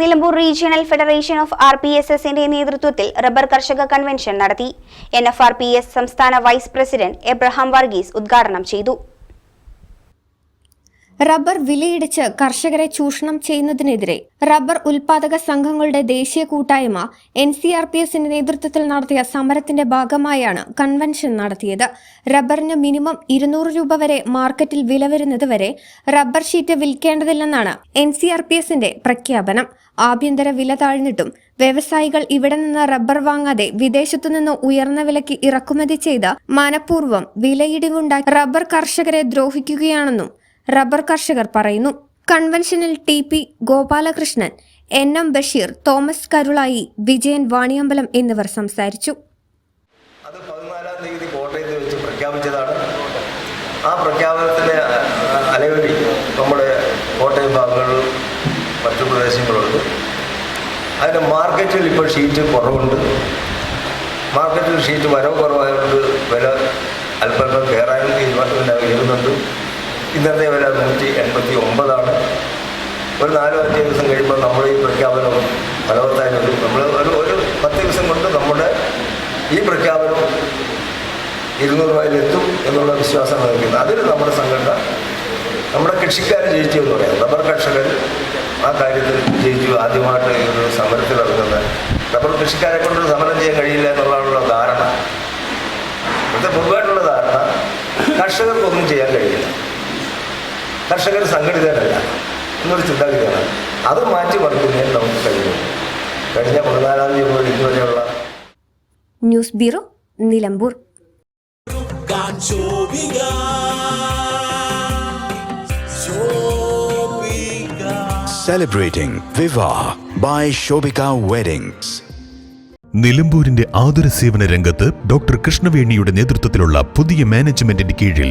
Nilambur regional federation of R P S എസിന്റെ നേതൃത്വത്തിൽ rubber കർഷക കൺവെൻഷൻ നടത്തി. N F R P S സംസ്ഥാന വൈസ് പ്രസിഡന്റ് എബ്രഹാം വർഗീസ് ഉദ്ഘാടനം ചെയ്തു. റബ്ബർ വിലയിടിച്ച് കർഷകരെ ചൂഷണം ചെയ്യുന്നതിനെതിരെ റബ്ബർ ഉൽപാദക സംഘങ്ങളുടെ ദേശീയ കൂട്ടായ്മ എൻ സി ആർ പി എസിന്റെ നേതൃത്വത്തിൽ നടത്തിയ സമരത്തിന്റെ ഭാഗമായാണ് കൺവെൻഷൻ നടത്തിയത്. റബ്ബറിന് മിനിമം ഇരുന്നൂറ് രൂപ വരെ മാർക്കറ്റിൽ വില വരുന്നത് വരെ റബ്ബർ ഷീറ്റ് വിൽക്കേണ്ടതില്ലെന്നാണ് എൻ സി ആർ പി എസിന്റെ പ്രഖ്യാപനം. ആഭ്യന്തര വില താഴ്ന്നിട്ടും വ്യവസായികൾ ഇവിടെ നിന്ന് റബ്ബർ വാങ്ങാതെ വിദേശത്തുനിന്ന് ഉയർന്ന വിലയ്ക്ക് ഇറക്കുമതി ചെയ്ത് മനഃപൂർവം വിലയിടിവുണ്ടാക്കി റബ്ബർ കർഷകരെ ദ്രോഹിക്കുകയാണെന്നും റബ്ബർ കർഷകർ പറയുന്നു. കൺവെൻഷനിൽ T P Gopalakrishnan N M Basheer Thomas Karulai Vijayan Vaniyambalam എന്നിവർ സംസാരിച്ചു. അത് പതിനാലാം തീയതി കോട്ടയത്ത് വെച്ച് പ്രഖ്യാപിച്ചതാണ്. ആ പ്രഖ്യാപനത്തിന്റെ അലവരി നമ്മുടെ കോട്ടയം ഭാഗങ്ങളിലും മറ്റു പ്രദേശങ്ങളുണ്ട് അതിന് മാർക്കറ്റിൽ ഇപ്പോൾ ഷീറ്റ് കുറവുണ്ട്. മാർക്കറ്റിൽ ഷീറ്റ് വരവ് കുറവായതുകൊണ്ട് വില അല്പം കയറാനും തീരുമാനം ഉയരുന്നുണ്ട് ഇന്നത്തെ വില നൂറ്റി എൺപത്തി ഒമ്പതാണ് ഒരു നാലോ അഞ്ച് ദിവസം കഴിയുമ്പോൾ നമ്മൾ ഈ പ്രഖ്യാപനം ഫലവത്തായി വരും നമ്മൾ ഒരു ഒരു പത്ത് ദിവസം കൊണ്ട് നമ്മുടെ ഈ പ്രഖ്യാപനം ഇരുന്നൂറ് രൂപയിലെത്തും എന്നുള്ള വിശ്വാസം നൽകുന്നത് അതിൽ നമ്മുടെ സംഘടന നമ്മുടെ കൃഷിക്കാർ ജയിച്ചു എന്ന് പറയാം. റബ്ബർ കർഷകർ ആ കാര്യത്തിൽ ജയിച്ചു ആദ്യമായിട്ട് ഈ ഒരു സമരത്തിൽ ഇറങ്ങുന്നത്. റബ്ബർ കൃഷിക്കാരെ കൊണ്ട് സമരം ചെയ്യാൻ കഴിയില്ല എന്നുള്ളതാണുള്ള ധാരണ. ഇവിടുത്തെ പൊതുവായിട്ടുള്ള ധാരണ കർഷകർക്കൊന്നും ചെയ്യാൻ കഴിയില്ല. കർഷകർ സംഘടിതരല്ല. എന്നൊരു ചിന്താഗതിയാണ് അത് മാറ്റി മറിക്കുന്നതിന് നമുക്ക് കഴിയും കഴിഞ്ഞ പതിനാലാം തീയതി മുതൽ ഇതുവരെയുള്ള news bureau Nilambur. Celebrating Viva by Shobika Weddings. നിലമ്പൂരിന്റെ ആതുര സേവന രംഗത്ത് ഡോക്ടർ കൃഷ്ണവേണിയുടെ നേതൃത്വത്തിലുള്ള പുതിയ മാനേജ്മെന്റിന്റെ കീഴിൽ